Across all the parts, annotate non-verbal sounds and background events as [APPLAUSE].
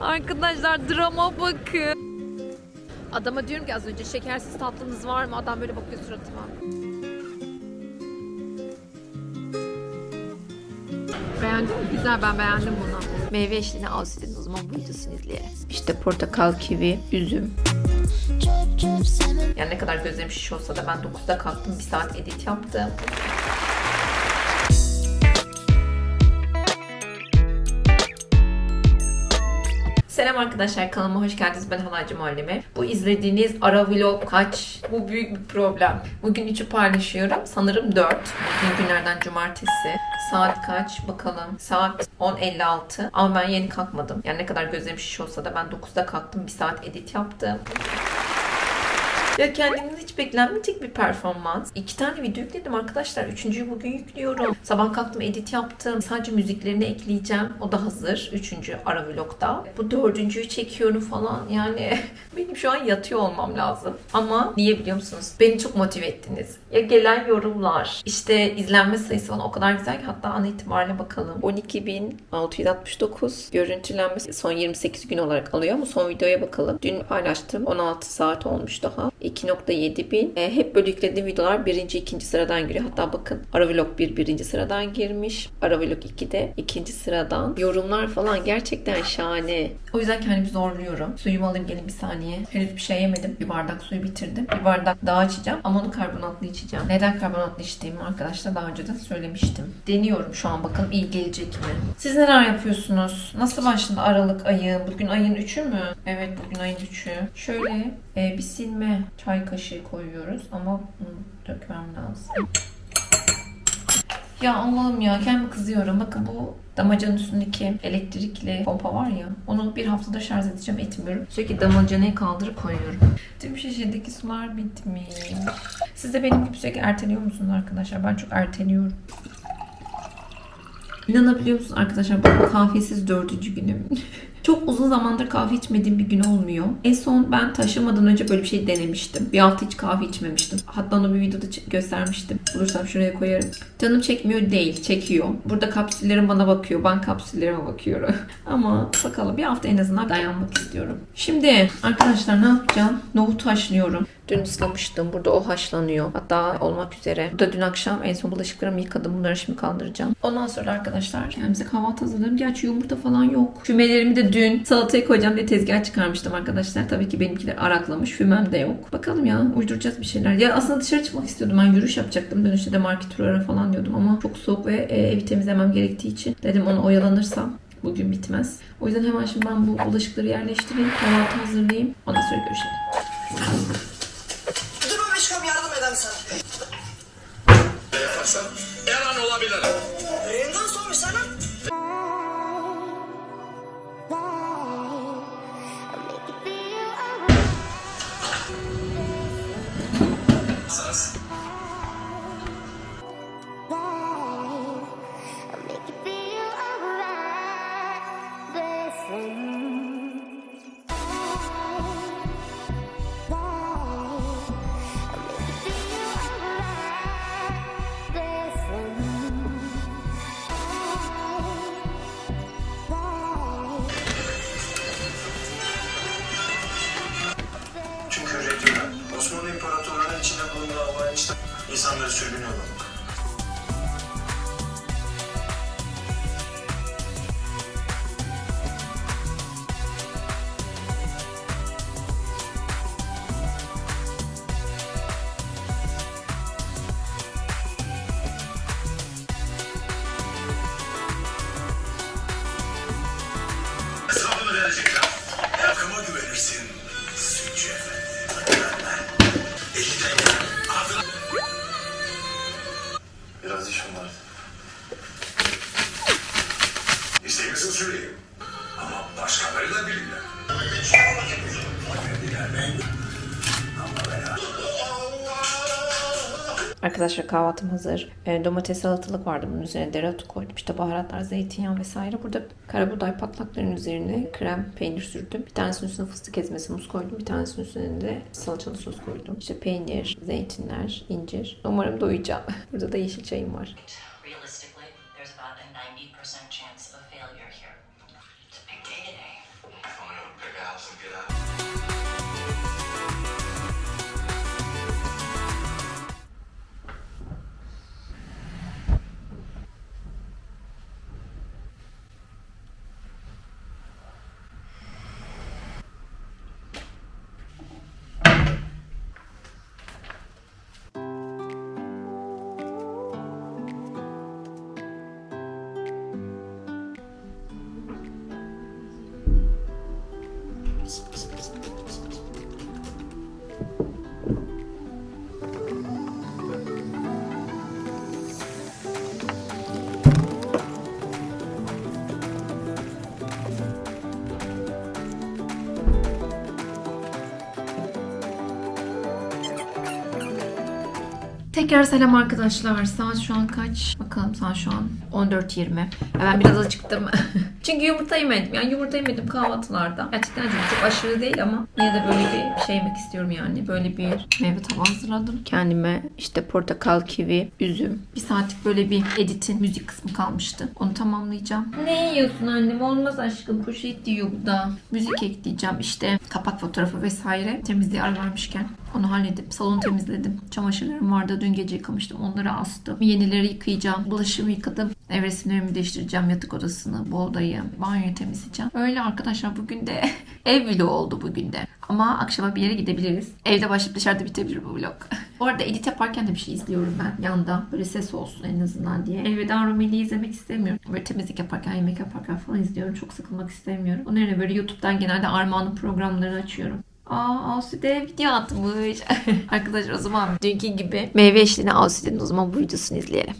Arkadaşlar drama bakın. Adama diyorum ki az önce şekersiz tatlınız var mı? Adam böyle bakıyor suratıma. Beğendin mi? Güzel ben beğendim bunu. Meyve eşliğine az dedin o zaman bu videosunu izleyelim. İşte portakal, kivi, üzüm. Yani ne kadar gözlerim şiş olsa da ben 9'da kalktım. Bir saat edit yaptım. Selam arkadaşlar kanalıma hoş geldiniz. Ben Halaycı Muallime. Bu izlediğiniz ara vlog kaç? Bu büyük bir problem. Bugün 3'ü paylaşıyorum. Sanırım 4. Bugün günlerden cumartesi. Saat kaç? Bakalım. Saat 10.56. Ama ben yeni kalkmadım. Yani ne kadar gözlerim şiş olsa da ben 9'da kalktım. Bir saat edit yaptım. Ya kendimden hiç beklenmeyecek bir performans. İki tane video yükledim arkadaşlar. Üçüncüyü bugün yüklüyorum. Sabah kalktım edit yaptım. Sadece müziklerini ekleyeceğim. O da hazır. Üçüncü ara vlogda. Bu dördüncüyü çekiyorum falan. Yani [LAUGHS] benim şu an yatıyor olmam lazım. Ama niye biliyor musunuz? Beni çok motive ettiniz. Ya gelen yorumlar. işte izlenme sayısı falan o kadar güzel ki hatta an itibariyle bakalım. 12.669 görüntülenmesi son 28 gün olarak alıyor ama son videoya bakalım. Dün paylaştım. 16 saat olmuş daha. 2.7 bin. E, hep böyle yüklediğim videolar birinci, ikinci sıradan giriyor. Hatta bakın Aravlog 1 birinci sıradan girmiş. Aravlog 2 de ikinci sıradan. Yorumlar falan gerçekten şahane. O yüzden kendimi zorluyorum. Suyumu alayım gelin bir saniye. Henüz bir şey yemedim. Bir bardak suyu bitirdim. Bir bardak daha içeceğim. Ama onu karbonatlı içeceğim. Neden karbonatlı içtiğimi arkadaşlar daha önceden söylemiştim. Deniyorum şu an bakalım iyi gelecek mi? Siz neler yapıyorsunuz? Nasıl başladı Aralık ayı? Bugün ayın 3'ü mü? Evet bugün ayın 3'ü. Şöyle bir silme çay kaşığı koyuyoruz ama bunu dökmem lazım. Ya Allah'ım ya kendime kızıyorum. Bakın bu damacanın üstündeki elektrikli pompa var ya onu bir haftada şarj edeceğim etmiyorum. Sürekli damacanayı kaldırıp koyuyorum. Tüm şişedeki sular bitmiş. Siz de benim gibi sürekli erteliyor musunuz arkadaşlar? Ben çok erteliyorum. İnanabiliyor musunuz arkadaşlar? Bu kahvesiz dördüncü günüm. [LAUGHS] Çok uzun zamandır kahve içmediğim bir gün olmuyor. En son ben taşımadan önce böyle bir şey denemiştim. Bir hafta hiç kahve içmemiştim. Hatta onu bir videoda göstermiştim. Bulursam şuraya koyarım. Canım çekmiyor değil, çekiyor. Burada kapsüllerim bana bakıyor. Ben kapsüllerime bakıyorum. [LAUGHS] Ama bakalım bir hafta en azından dayanmak istiyorum. Şimdi arkadaşlar ne yapacağım? Nohut haşlıyorum. Dün ıslamıştım. Burada o haşlanıyor. Hatta olmak üzere. Burada dün akşam en son bulaşıklarımı yıkadım. Bunları şimdi kaldıracağım. Ondan sonra arkadaşlar kendimize kahvaltı hazırlarım. Gerçi yumurta falan yok. Fümelerimi de dün salataya koyacağım diye tezgah çıkarmıştım arkadaşlar. Tabii ki benimkiler araklamış. Fümem de yok. Bakalım ya uyduracağız bir şeyler. Ya aslında dışarı çıkmak istiyordum. Ben yürüyüş yapacaktım. Dönüşte de market turları falan diyordum ama çok soğuk ve e, evi temizlemem gerektiği için dedim onu oyalanırsam bugün bitmez. O yüzden hemen şimdi ben bu bulaşıkları yerleştireyim. Kahvaltı hazırlayayım. Ondan sonra görüşelim. Dur Beşkom yardım edem sana. yaparsan her an olabilir. Osmanlı İmparatorluğu'nun içinde bulunduğu avlayışta insanları sürgünüyorlar. Hesabını Arkadaşlar kahvaltım hazır. E, domates salatalık vardı. Bunun üzerine dereotu koydum. İşte baharatlar, zeytinyağı vesaire. Burada karabuğday patlakların üzerine krem, peynir sürdüm. Bir tanesinin üstüne fıstık ezmesi, muz koydum. Bir tanesinin üstüne de salçalı sos koydum. İşte peynir, zeytinler, incir. Umarım doyacağım. [LAUGHS] Burada da yeşil çayım var. Realistically, there's about a 90% chance of failure here. It's a big day today. Find a pick a house and get out. Tekrar selam arkadaşlar. Saat şu an kaç? Bakalım saat şu an 14.20. Ya Ben biraz acıktım. [LAUGHS] Çünkü yumurta yemedim. Yani yumurta yemedim kahvaltılarda. Gerçekten acıktım. Çok aşırı değil ama yine de böyle bir şey yemek istiyorum yani. Böyle bir meyve tabağı hazırladım. Kendime işte portakal, kivi, üzüm. Bir saatlik böyle bir editin müzik kısmı kalmıştı. Onu tamamlayacağım. Ne yiyorsun annem? Olmaz aşkım. Poşet diyor bu da. Müzik ekleyeceğim işte. Kapak fotoğrafı vesaire. Temizliğe ara vermişken onu halledip salonu temizledim. Çamaşırlarım vardı. Dün gece yıkamıştım. Onları astım. Yenileri yıkayacağım. Bulaşığımı yıkadım. Nevresimlerimi değiştireceğim. Yatak odasını, bu odayı, banyoyu temizleyeceğim. Öyle arkadaşlar bugün de [LAUGHS] ev vlogu oldu bugün de. Ama akşama bir yere gidebiliriz. Evde başlayıp dışarıda bitebilir bu vlog. [LAUGHS] bu arada edit yaparken de bir şey izliyorum ben yanda. Böyle ses olsun en azından diye. Elveda Rumeli'yi izlemek istemiyorum. Böyle temizlik yaparken, yemek yaparken falan izliyorum. Çok sıkılmak istemiyorum. Onun yerine böyle YouTube'dan genelde Armağan'ın programlarını açıyorum. Aa Asude video atmış. [LAUGHS] Arkadaşlar o zaman dünkü gibi meyve eşliğine Asude'nin o zaman bu videosunu izleyelim.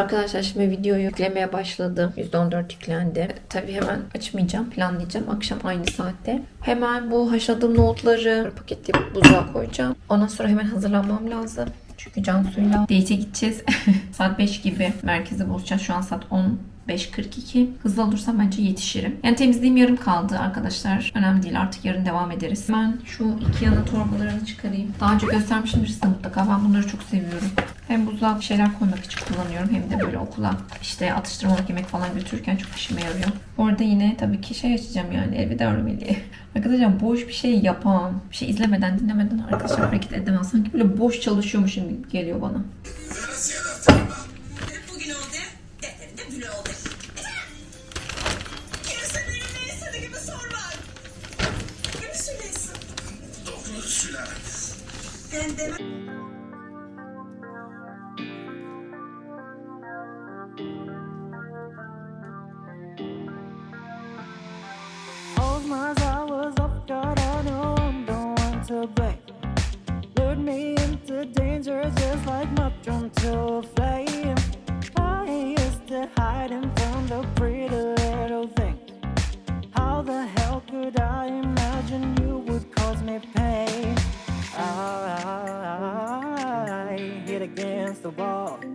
Arkadaşlar şimdi videoyu yüklemeye başladım. %14 yüklendi. Tabii hemen açmayacağım. Planlayacağım. Akşam aynı saatte. Hemen bu haşladığım nohutları paketleyip buzluğa koyacağım. Ondan sonra hemen hazırlanmam lazım. Çünkü Cansu'yla date'e gideceğiz. [LAUGHS] saat 5 gibi merkeze buluşacağız. Şu an saat 10 5.42. Hızlı olursam bence yetişirim. Yani temizliğim yarım kaldı arkadaşlar. Önemli değil artık yarın devam ederiz. Ben şu iki yana torbalarını çıkarayım. Daha önce göstermişimdir size mutlaka. Ben bunları çok seviyorum. Hem buzluğa bir şeyler koymak için kullanıyorum. Hem de böyle okula işte atıştırmalık yemek falan götürürken çok işime yarıyor. Bu arada yine tabii ki şey açacağım yani elveda Rumeli. [LAUGHS] Arkadaşlar boş bir şey yapamam. Bir şey izlemeden dinlemeden arkadaşlar hareket edemem. Sanki böyle boş çalışıyormuşum gibi geliyor bana. Doktor Süler. Ben ball.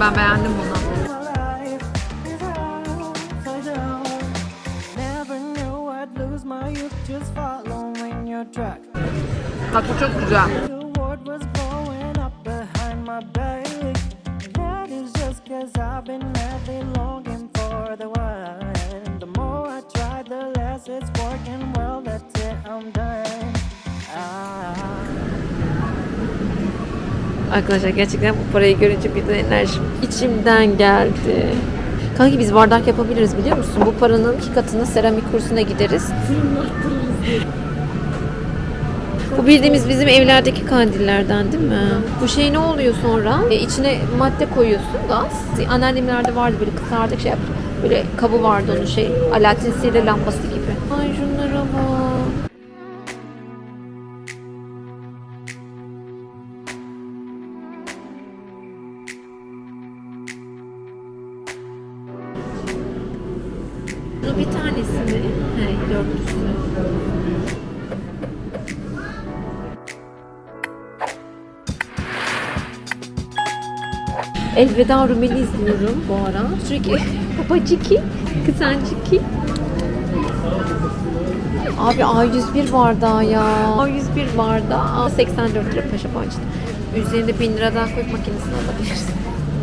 Ben beğendim bunu. Bak bu çok güzel. Arkadaşlar gerçekten bu parayı görünce bir de enerjim içimden geldi. Kanki biz bardak yapabiliriz biliyor musun? Bu paranın iki katına seramik kursuna gideriz. Bu bildiğimiz bizim evlerdeki kandillerden değil mi? Bu şey ne oluyor sonra? E, içine madde koyuyorsun gaz. Anneannemlerde vardı böyle kızardık şey yap. Böyle kabı vardı onun şey. Alaaddin Sihirli lambası gibi. Ay şunlara bak. Elveda Rumeli izliyorum bu ara. Sürekli babaciki, kısanciki. Abi A101 var daha ya. A101 var daha. 84 lira paşa bahçede. Üzerinde 1000 lira daha koyup makinesini alabilirsin.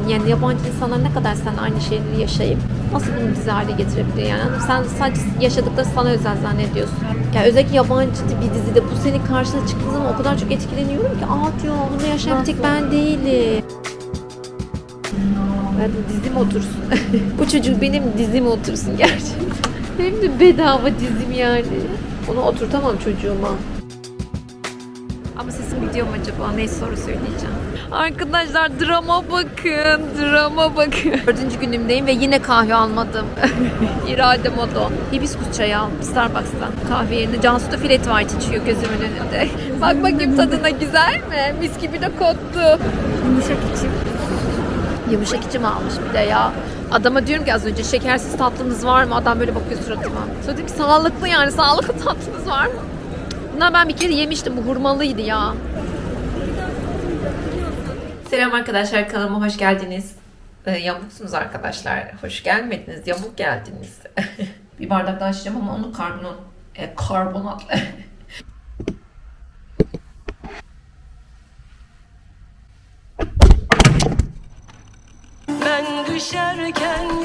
Yani yabancı insanlar ne kadar sen aynı şeyleri yaşayıp nasıl bunu bize hale getirebilir yani? Sen sadece yaşadıkları sana özel zannediyorsun. Yani özellikle yabancı bir dizide bu senin karşına çıktığı zaman o kadar çok etkileniyorum ki aa diyor bunu yaşayan bir tek ben değilim. Ben dizim otursun. [LAUGHS] bu çocuk benim dizim otursun gerçekten. Hem de bedava dizim yani. Onu oturtamam çocuğuma. Ama sesim gidiyor mu acaba? Neyse soru söyleyeceğim. Arkadaşlar drama bakın, drama bakın. Dördüncü günümdeyim ve yine kahve almadım. [LAUGHS] İrade modo. Hibiskus çayı aldım Starbucks'tan. Kahve yerine Cansu da flat white içiyor gözümün önünde. [LAUGHS] Bak bakayım tadına güzel mi? Mis gibi de koktu. Yumuşak içim. Yumuşak içim almış bir de ya. Adama diyorum ki az önce şekersiz tatlınız var mı? Adam böyle bakıyor suratıma. Sonra dedim ki sağlıklı yani sağlıklı tatlınız var mı? Bundan ben bir kere yemiştim. Bu hurmalıydı ya. Selam arkadaşlar kanalıma hoş geldiniz. Ee, yamuksunuz arkadaşlar. Hoş gelmediniz. Yamuk geldiniz. [LAUGHS] bir bardak daha içeceğim ama onu karbonat, e, karbonatlı. Ben düşerken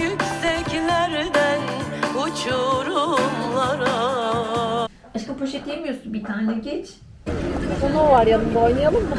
poşet yemiyorsun bir tane geç. Onu var yanımda oynayalım mı?